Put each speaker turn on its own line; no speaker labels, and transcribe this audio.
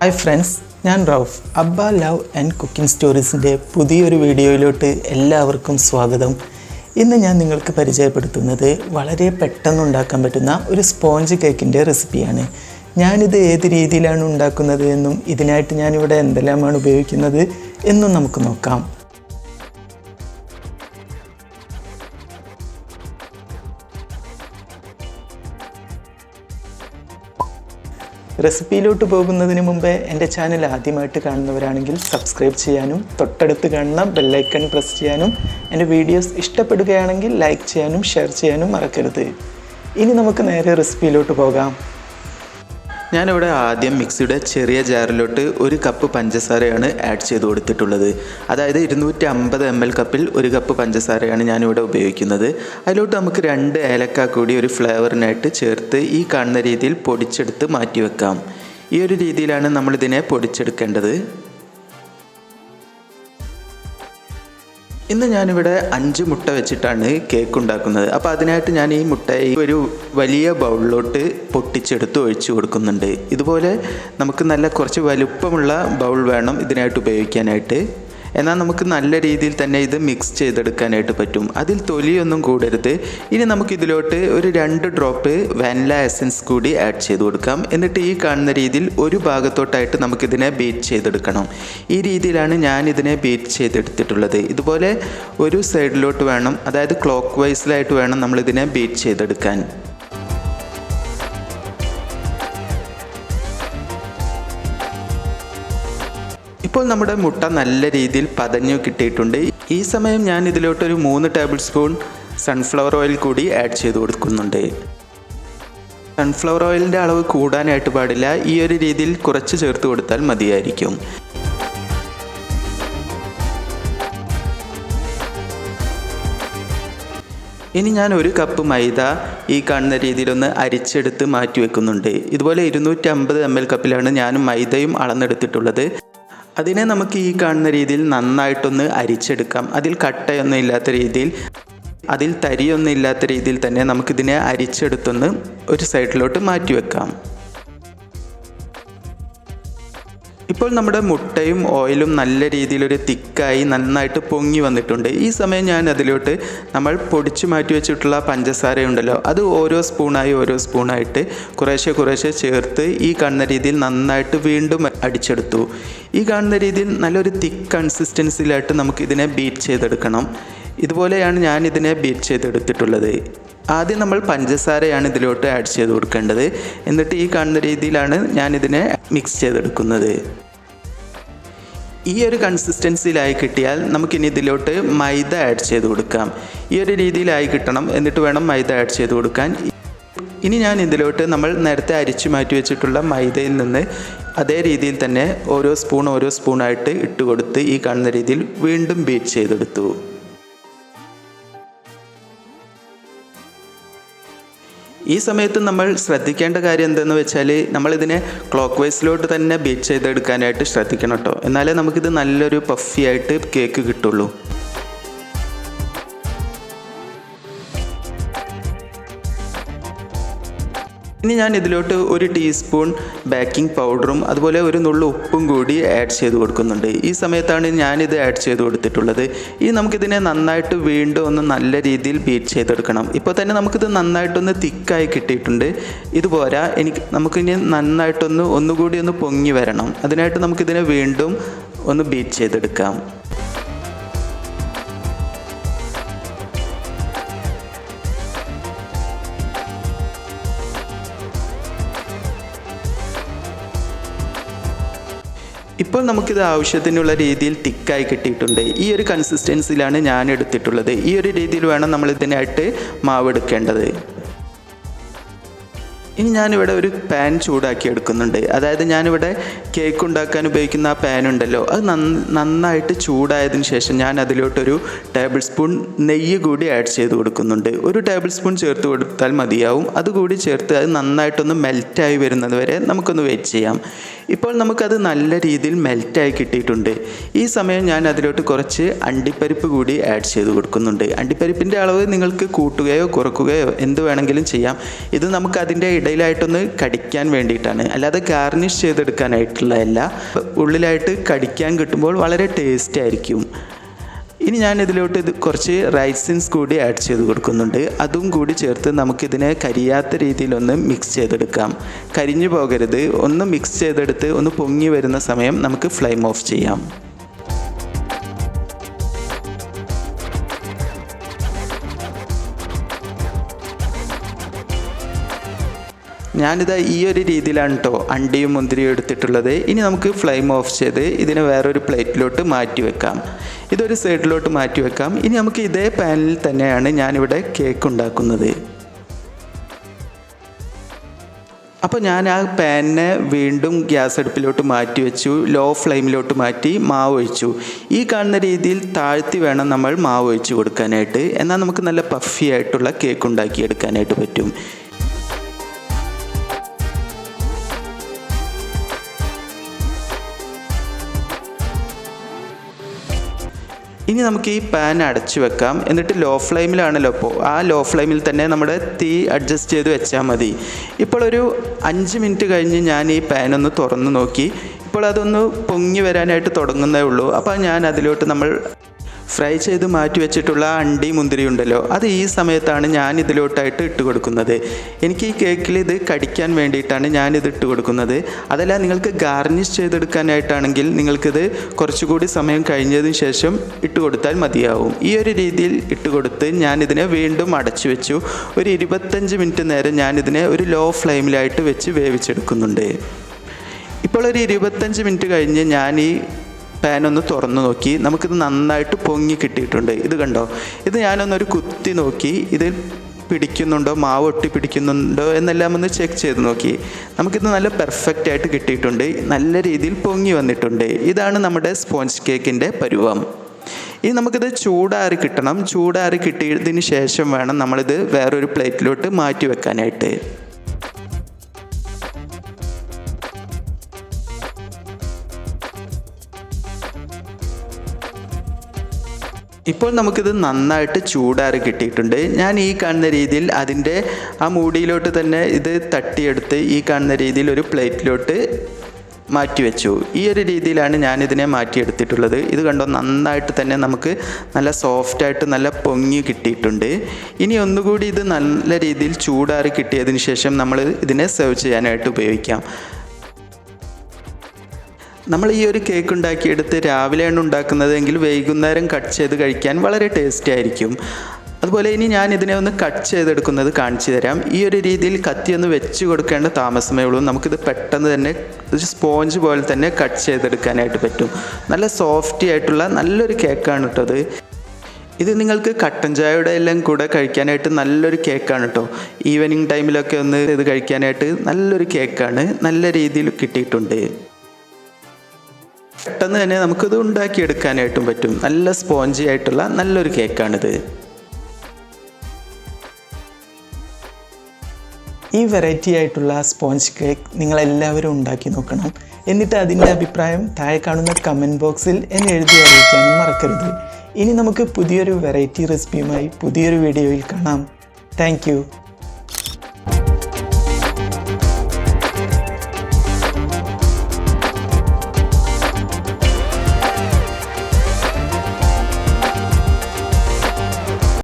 Hi friends ഞാൻ റൌഫ്. അബ്ബ love and cooking സ്റ്റോറീസിന്റെ പുതിയൊരു വീഡിയോയിലോട്ട് എല്ലാവർക്കും സ്വാഗതം. ഇന്ന് ഞാൻ നിങ്ങൾക്ക് പരിചയപ്പെടുത്തുന്നത് വളരെ പെട്ടെന്ന് ഉണ്ടാക്കാൻ പറ്റുന്ന ഒരു സ്പോഞ്ച് കേക്കിന്റെ റെസിപ്പിയാണ്. ഞാനിത് ഏത് രീതിയിലാണ് ഉണ്ടാക്കുന്നത് എന്നും ഇതിനായിട്ട് ഞാനിവിടെ എന്തെല്ലാമാണ് ഉപയോഗിക്കുന്നത് എന്നും നമുക്ക് നോക്കാം. റെസിപ്പിയിലോട്ട് പോകുന്നതിന് മുമ്പേ എന്റെ ചാനൽ ആദ്യമായിട്ട് കാണുന്നവരാണെങ്കിൽ സബ്സ്ക്രൈബ് ചെയ്യാനും തൊട്ടടുത്ത് കാണുന്ന ബെല്ലൈക്കൺ പ്രസ് ചെയ്യാനും എന്റെ വീഡിയോസ് ഇഷ്ടപ്പെടുകയാണെങ്കിൽ ലൈക്ക് ചെയ്യാനും ഷെയർ ചെയ്യാനും മറക്കരുത്. ഇനി നമുക്ക് നേരെ റെസിപ്പിയിലോട്ട് പോകാം. ഞാനിവിടെ ആദ്യം മിക്സിയുടെ ചെറിയ ജാറിലോട്ട് ഒരു കപ്പ് പഞ്ചസാരയാണ് ആഡ് ചെയ്ത് കൊടുത്തിട്ടുള്ളത്. അതായത് ഇരുന്നൂറ്റി അമ്പത് എം എൽ കപ്പിൽ ഒരു കപ്പ് പഞ്ചസാരയാണ് ഞാനിവിടെ ഉപയോഗിക്കുന്നത്. അതിലോട്ട് നമുക്ക് രണ്ട് ഏലക്ക കൂടി ഒരു ഫ്ലേവറിനായിട്ട് ചേർത്ത് ഈ കാണുന്ന രീതിയിൽ പൊടിച്ചെടുത്ത് മാറ്റി വെക്കാം ഈ ഒരു രീതിയിലാണ് നമ്മളിതിനെ പൊടിച്ചെടുക്കേണ്ടത്. ഇന്ന് ഞാനിവിടെ അഞ്ച് മുട്ട വെച്ചിട്ടാണ് കേക്ക് ഉണ്ടാക്കുന്നത് അപ്പോൾ അതിനായിട്ട് ഞാൻ ഈ മുട്ട ഈ ഒരു വലിയ ബൗളിലോട്ട് പൊട്ടിച്ചെടുത്ത് ഒഴിച്ചു കൊടുക്കുന്നുണ്ട്. ഇതുപോലെ നമുക്ക് നല്ല കുറച്ച് വലുപ്പമുള്ള ബൗൾ വേണം ഇതിനായിട്ട് ഉപയോഗിക്കാനായിട്ട്. എന്നാൽ നമുക്ക് നല്ല രീതിയിൽ തന്നെ ഇത് മിക്സ് ചെയ്തെടുക്കാനായിട്ട് പറ്റും. അതിൽ തൊലിയൊന്നും കൂടരുത്. ഇനി നമുക്ക് ഇതിലോട്ട് ഒരു രണ്ട് ഡ്രോപ്പ് വാനില എസൻസ് കൂടി ആഡ് ചെയ്ത് കൊടുക്കാം. എന്നിട്ട് ഈ കാണുന്ന രീതിയിൽ ഒരു ഭാഗത്തോട്ടായിട്ട് നമുക്കിതിനെ ബീറ്റ് ചെയ്തെടുക്കണം. ഈ രീതിയിലാണ് ഞാൻ ഇതിനെ ബീറ്റ് ചെയ്തെടുത്തിട്ടുള്ളത്. ഇതുപോലെ ഒരു സൈഡിലോട്ട് വേണം. അതായത് ക്ലോക്ക് വൈസിലായിട്ട് വേണം നമ്മളിതിനെ ബീറ്റ് ചെയ്തെടുക്കാൻ. ഇപ്പോൾ നമ്മുടെ മുട്ട നല്ല രീതിയിൽ പതഞ്ഞു കിട്ടിയിട്ടുണ്ട്. ഈ സമയം ഞാൻ ഇതിലോട്ടൊരു മൂന്ന് ടേബിൾ സ്പൂൺ സൺഫ്ലവർ ഓയിൽ കൂടി ആഡ് ചെയ്ത് കൊടുക്കുന്നുണ്ട്. സൺഫ്ലവർ ഓയിലിന്റെ അളവ് കൂടാനായിട്ട് പാടില്ല. ഈ ഒരു രീതിയിൽ കുറച്ച് ചേർത്ത് കൊടുത്താൽ മതിയായിരിക്കും. ഇനി ഞാൻ ഒരു കപ്പ് മൈദ ഈ കാണുന്ന രീതിയിലൊന്ന് അരിച്ചെടുത്ത് മാറ്റി വെക്കുന്നുണ്ട് ഇതുപോലെ ഇരുന്നൂറ്റി അമ്പത് എം എൽ കപ്പിലാണ് ഞാനും മൈദയും അളന്നെടുത്തിട്ടുള്ളത്. അതിനെ നമുക്ക് ഈ കാണുന്ന രീതിയിൽ നന്നായിട്ടൊന്ന് അരിച്ചെടുക്കാം. അതിൽ കട്ടയൊന്നും ഇല്ലാത്ത രീതിയിൽ അതിൽ തരിയൊന്നും ഇല്ലാത്ത രീതിയിൽ തന്നെ നമുക്കിതിനെ അരിച്ചെടുത്തൊന്ന് ഒരു സൈഡിലോട്ട് മാറ്റി വെക്കാം. ഇപ്പോൾ നമ്മുടെ മുട്ടയും ഓയിലും നല്ല രീതിയിലൊരു തിക്കായി നന്നായിട്ട് പൊങ്ങി വന്നിട്ടുണ്ട്. ഈ സമയം ഞാൻ അതിലോട്ട് നമ്മൾ പൊടിച്ചു മാറ്റി വെച്ചിട്ടുള്ള പഞ്ചസാരയുണ്ടല്ലോ അത് ഓരോ സ്പൂണായി ഓരോ സ്പൂണായിട്ട് കുറേശ്ശെ കുറേശ്ശെ ചേർത്ത് ഈ കാണുന്ന രീതിയിൽ നന്നായിട്ട് വീണ്ടും അടിച്ചെടുത്തു. ഈ കാണുന്ന രീതിയിൽ നല്ലൊരു തിക്ക് കൺസിസ്റ്റൻസിയിലായിട്ട് നമുക്ക് ഇതിനെ ബീറ്റ് ചെയ്തെടുക്കണം. ഇതുപോലെയാണ് ഞാൻ ഇതിനെ ബീറ്റ് ചെയ്തെടുത്തിട്ടുള്ളത്. ആദ്യം നമ്മൾ പഞ്ചസാരയാണ് ഇതിലോട്ട് ആഡ് ചെയ്ത് കൊടുക്കേണ്ടത്. എന്നിട്ട് ഈ കാണുന്ന രീതിയിലാണ് ഞാനിതിനെ മിക്സ് ചെയ്തെടുക്കുന്നത്. ഈ ഒരു കൺസിസ്റ്റൻസിയിലായി കിട്ടിയാൽ നമുക്കിനി ഇതിലോട്ട് മൈദ ആഡ് ചെയ്ത് കൊടുക്കാം. ഈ ഒരു രീതിയിലായി കിട്ടണം. എന്നിട്ട് വേണം മൈദ ആഡ് ചെയ്ത് കൊടുക്കാൻ. ഇനി ഞാൻ ഇതിലോട്ട് നമ്മൾ നേരത്തെ അരിച്ചു മാറ്റി വെച്ചിട്ടുള്ള മൈദയിൽ നിന്ന് അതേ രീതിയിൽ തന്നെ ഓരോ സ്പൂൺ ഓരോ സ്പൂണായിട്ട് ഇട്ട് കൊടുത്ത് ഈ കാണുന്ന രീതിയിൽ വീണ്ടും ബീറ്റ് ചെയ്തെടുത്തു. ഈ സമയത്ത് നമ്മൾ ശ്രദ്ധിക്കേണ്ട കാര്യം എന്തെന്ന് വെച്ചാൽ നമ്മളിതിനെ ക്ലോക്ക് വൈസിലോട്ട് തന്നെ ബീറ്റ് ചെയ്തെടുക്കാനായിട്ട് ശ്രദ്ധിക്കണം കേട്ടോ എന്നാലേ നമുക്കിത് നല്ലൊരു പഫി ആയിട്ട് കേക്ക് കിട്ടുള്ളൂ. ഇനി ഞാൻ ഇതിലോട്ട് ഒരു ടീസ്പൂൺ ബേക്കിംഗ് പൗഡറും അതുപോലെ ഒരു നുള്ളു ഉപ്പും കൂടി ആഡ് ചെയ്ത് കൊടുക്കുന്നുണ്ട്. ഈ സമയത്താണ് ഞാനിത് ആഡ് ചെയ്ത് കൊടുത്തിട്ടുള്ളത്. ഇനി നമുക്കിതിനെ നന്നായിട്ട് വീണ്ടും ഒന്ന് നല്ല രീതിയിൽ ബീറ്റ് ചെയ്തെടുക്കണം. ഇപ്പോൾ തന്നെ നമുക്കിത് നന്നായിട്ടൊന്ന് തിക്കായി കിട്ടിയിട്ടുണ്ട്. ഇതുപോരാ എനിക്ക് നമുക്കിനി നന്നായിട്ടൊന്ന് ഒന്നുകൂടി ഒന്ന് പൊങ്ങി വരണം. അതിനായിട്ട് നമുക്കിതിനെ വീണ്ടും ഒന്ന് ബീറ്റ് ചെയ്തെടുക്കാം. ഇപ്പോൾ നമുക്കിത് ആവശ്യത്തിനുള്ള രീതിയിൽ തിക്കായി കിട്ടിയിട്ടുണ്ട്. ഈ ഒരു കൺസിസ്റ്റൻസിയിലാണ് ഞാൻ എടുത്തിട്ടുള്ളത്. ഈ ഒരു രീതിയിൽ വേണം നമ്മൾ ഇതിനായിട്ട് മാവ് എടുക്കേണ്ടത്. ഇനി ഞാനിവിടെ ഒരു പാൻ ചൂടാക്കി എടുക്കുന്നുണ്ട് അതായത് ഞാനിവിടെ കേക്ക് ഉണ്ടാക്കാൻ ഉപയോഗിക്കുന്ന ആ പാൻ ഉണ്ടല്ലോ. അത് നന്നായിട്ട് ചൂടായതിനു ശേഷം ഞാൻ അതിലോട്ടൊരു ടേബിൾ സ്പൂൺ നെയ്യ് കൂടി ആഡ് ചെയ്ത് കൊടുക്കുന്നുണ്ട്. ഒരു ടേബിൾ സ്പൂൺ ചേർത്ത് കൊടുത്താൽ മതിയാവും. അതുകൂടി ചേർത്ത് അത് നന്നായിട്ടൊന്ന് മെൽറ്റായി വരുന്നത് വരെ നമുക്കൊന്ന് വെയിറ്റ് ചെയ്യാം. ഇപ്പോൾ നമുക്കത് നല്ല രീതിയിൽ മെൽറ്റായി കിട്ടിയിട്ടുണ്ട്. ഈ സമയം ഞാൻ അതിലോട്ട് കുറച്ച് അണ്ടിപ്പരിപ്പ് കൂടി ആഡ് ചെയ്ത് കൊടുക്കുന്നുണ്ട്. അണ്ടിപ്പരിപ്പിന്റെ അളവ് നിങ്ങൾക്ക് കൂട്ടുകയോ കുറക്കുകയോ എന്ത് വേണമെങ്കിലും ചെയ്യാം. ഇത് നമുക്ക് അതിന്റെ ഇടയിൽ ഇടയിലായിട്ടൊന്ന് കടിക്കാൻ വേണ്ടിയിട്ടാണ്. അല്ലാതെ ഗാർണിഷ് ചെയ്തെടുക്കാനായിട്ടുള്ളതല്ല. ഉള്ളിലായിട്ട് കടിക്കാൻ കിട്ടുമ്പോൾ വളരെ ടേസ്റ്റ് ആയിരിക്കും. ഇനി ഞാൻ ഇതിലോട്ട് ഇത് കുറച്ച് റൈസിൻസ് കൂടി ആഡ് ചെയ്ത് കൊടുക്കുന്നുണ്ട്. അതും കൂടി ചേർത്ത് നമുക്കിതിനെ കരിയാത്ത രീതിയിലൊന്ന് മിക്സ് ചെയ്തെടുക്കാം. കരിഞ്ഞു പോകരുത്. ഒന്ന് മിക്സ് ചെയ്തെടുത്ത് ഒന്ന് പൊങ്ങി വരുന്ന സമയം നമുക്ക് ഫ്ലെയിം ഓഫ് ചെയ്യാം. ഞാനിത് ഈ ഒരു രീതിയിലാണ് കേട്ടോ അണ്ടിയും മുന്തിരിയും എടുത്തിട്ടുള്ളത്. ഇനി നമുക്ക് ഫ്ലെയിം ഓഫ് ചെയ്ത് ഇതിനെ വേറൊരു പ്ലേറ്റിലോട്ട് മാറ്റി വെക്കാം. ഇതൊരു സൈഡിലോട്ട് മാറ്റി വെക്കാം. ഇനി നമുക്ക് ഇതേ പാനിൽ തന്നെയാണ് ഞാനിവിടെ കേക്ക് ഉണ്ടാക്കുന്നത്. അപ്പോൾ ഞാൻ ആ പാനിനെ വീണ്ടും ഗ്യാസ് അടുപ്പിലോട്ട് മാറ്റി വെച്ചു. ലോ ഫ്ലെയിമിലോട്ട് മാറ്റി മാവ് ഒഴിച്ചു. ഈ കാണുന്ന രീതിയിൽ താഴ്ത്തി വേണം നമ്മൾ മാവ് ഒഴിച്ചു കൊടുക്കാനായിട്ട്. എന്നാൽ നമുക്ക് നല്ല പഫി ആയിട്ടുള്ള കേക്ക് ഉണ്ടാക്കിയെടുക്കാനായിട്ട് പറ്റും. ഇനി നമുക്ക് ഈ പാൻ അടച്ചു വെക്കാം. എന്നിട്ട് ലോ ഫ്ലെയിമിലാണല്ലോ അപ്പോൾ ആ ലോ ഫ്ലെയിമിൽ തന്നെ നമ്മുടെ തീ അഡ്ജസ്റ്റ് ചെയ്ത് വെച്ചാൽ മതി. ഇപ്പോൾ ഒരു അഞ്ച് മിനിറ്റ് കഴിഞ്ഞ് ഞാൻ ഈ പാൻ ഒന്ന് തുറന്ന് നോക്കി. ഇപ്പോൾ അതൊന്ന് പൊങ്ങി വരാനായിട്ട് തുടങ്ങുന്നേ ഉള്ളൂ. അപ്പോൾ ഞാൻ അതിലോട്ട് നമ്മൾ ഫ്രൈ ചെയ്ത് മാറ്റി വെച്ചിട്ടുള്ള അണ്ടി മുന്തിരി ഉണ്ടല്ലോ അത് ഈ സമയത്താണ് ഞാൻ ഇതിലോട്ടായിട്ട് ഇട്ട് കൊടുക്കുന്നത്. എനിക്ക് ഈ കേക്കിൽ ഇത് കടിക്കാൻ വേണ്ടിയിട്ടാണ് ഞാൻ ഇത് ഇട്ട് കൊടുക്കുന്നത്. അതല്ല നിങ്ങൾക്ക് ഗാർണിഷ് ചെയ്തെടുക്കാനായിട്ടാണെങ്കിൽ നിങ്ങൾക്കിത് കുറച്ചുകൂടി സമയം കഴിഞ്ഞതിന് ശേഷം ഇട്ട് കൊടുത്താൽ മതിയാവും. ഈ ഒരു രീതിയിൽ ഇട്ട് കൊടുത്ത് ഞാൻ ഇതിനെ വീണ്ടും അടച്ചു വെച്ചു. ഒരു ഇരുപത്തഞ്ച് മിനിറ്റ് നേരം ഞാൻ ഇതിനെ ഒരു ലോ ഫ്ലെയിമിലായിട്ട് വെച്ച് വേവിച്ചെടുക്കുന്നുണ്ട്. ഇപ്പോൾ ഒരു ഇരുപത്തഞ്ച് മിനിറ്റ് കഴിഞ്ഞ് ഞാൻ ഈ പാൻ ഒന്ന് തുറന്നു നോക്കി. നമുക്കിത് നന്നായിട്ട് പൊങ്ങി കിട്ടിയിട്ടുണ്ട്. ഇത് കണ്ടോ? ഇത് ഞാനൊന്നൊരു കുത്തി നോക്കി. ഇത് പിടിക്കുന്നുണ്ടോ? മാവ് ഒട്ടി പിടിക്കുന്നുണ്ടോ? എന്നെല്ലാം ഒന്ന് ചെക്ക് ചെയ്ത് നോക്കി. നമുക്കിത് നല്ല പെർഫെക്റ്റ് ആയിട്ട് കിട്ടിയിട്ടുണ്ട്. നല്ല രീതിയിൽ പൊങ്ങി വന്നിട്ടുണ്ട്. ഇതാണ് നമ്മുടെ സ്പോഞ്ച് കേക്കിന്റെ പരുവം. ഇനി നമുക്കിത് ചൂടാറി കിട്ടണം. ചൂടാറി കിട്ടിയതിന് ശേഷം വേണം നമ്മളിത് വേറൊരു പ്ലേറ്റിലോട്ട് മാറ്റി വെക്കാനായിട്ട്. ഇപ്പോൾ നമുക്കിത് നന്നായിട്ട് ചൂടാറ് കിട്ടിയിട്ടുണ്ട്. ഞാൻ ഈ കാണുന്ന രീതിയിൽ അതിന്റെ ആ മൂടിയിലോട്ട് തന്നെ ഇത് തട്ടിയെടുത്ത് ഈ കാണുന്ന രീതിയിൽ ഒരു പ്ലേറ്റിലോട്ട് മാറ്റി വെച്ചു. ഈ ഒരു രീതിയിലാണ് ഞാനിതിനെ മാറ്റിയെടുത്തിട്ടുള്ളത്. ഇത് കണ്ടോ നന്നായിട്ട് തന്നെ നമുക്ക് നല്ല സോഫ്റ്റായിട്ട് നല്ല പൊങ്ങി കിട്ടിയിട്ടുണ്ട്. ഇനി ഒന്നുകൂടി ഇത് നല്ല രീതിയിൽ ചൂടാറി കിട്ടിയതിന് ശേഷം നമ്മൾ ഇതിനെ സെർവ് ചെയ്യാനായിട്ട് ഉപയോഗിക്കാം. നമ്മൾ ഈ ഒരു കേക്ക് ഉണ്ടാക്കിയെടുത്ത് രാവിലെയാണ് ഉണ്ടാക്കുന്നതെങ്കിൽ വൈകുന്നേരം കട്ട് ചെയ്ത് കഴിക്കാൻ വളരെ ടേസ്റ്റി ആയിരിക്കും. അതുപോലെ ഇനി ഞാൻ ഇതിനെ ഒന്ന് കട്ട് ചെയ്തെടുക്കുന്നത് കാണിച്ചു തരാം. ഈ ഒരു രീതിയിൽ കത്തി ഒന്ന് വെച്ച് കൊടുക്കേണ്ട താമസമേ ഉള്ളൂ. നമുക്കിത് പെട്ടെന്ന് തന്നെ ഒരു സ്പോഞ്ച് പോലെ തന്നെ കട്ട് ചെയ്തെടുക്കാനായിട്ട് പറ്റും. നല്ല സോഫ്റ്റി ആയിട്ടുള്ള നല്ലൊരു കേക്കാണ് കേട്ടോ ഇത്. ഇത് നിങ്ങൾക്ക് കട്ടൻ ചായയുടെ എല്ലാം കൂടെ കഴിക്കാനായിട്ട് നല്ലൊരു കേക്കാണ് കേട്ടോ ഈവനിങ് ടൈമിലൊക്കെ ഒന്ന് ഇത് കഴിക്കാനായിട്ട് നല്ലൊരു കേക്കാണ് നല്ല രീതിയിൽ കിട്ടിയിട്ടുണ്ട്. പെട്ടെന്ന് തന്നെ നമുക്കിത് ഉണ്ടാക്കിയെടുക്കാനായിട്ടും പറ്റും. നല്ല സ്പോഞ്ചി ആയിട്ടുള്ള നല്ലൊരു കേക്കാണിത്.
ഈ വെറൈറ്റി ആയിട്ടുള്ള സ്പോഞ്ച് കേക്ക് നിങ്ങളെല്ലാവരും ഉണ്ടാക്കി നോക്കണം. എന്നിട്ട് അതിന്റെ അഭിപ്രായം താഴെ കാണുന്ന കമന്റ് ബോക്സിൽ എന്നെ എഴുതി അറിയിക്കാനും മറക്കരുത്. ഇനി നമുക്ക് പുതിയൊരു വെറൈറ്റി റെസിപ്പിയുമായി പുതിയൊരു വീഡിയോയിൽ കാണാം. താങ്ക്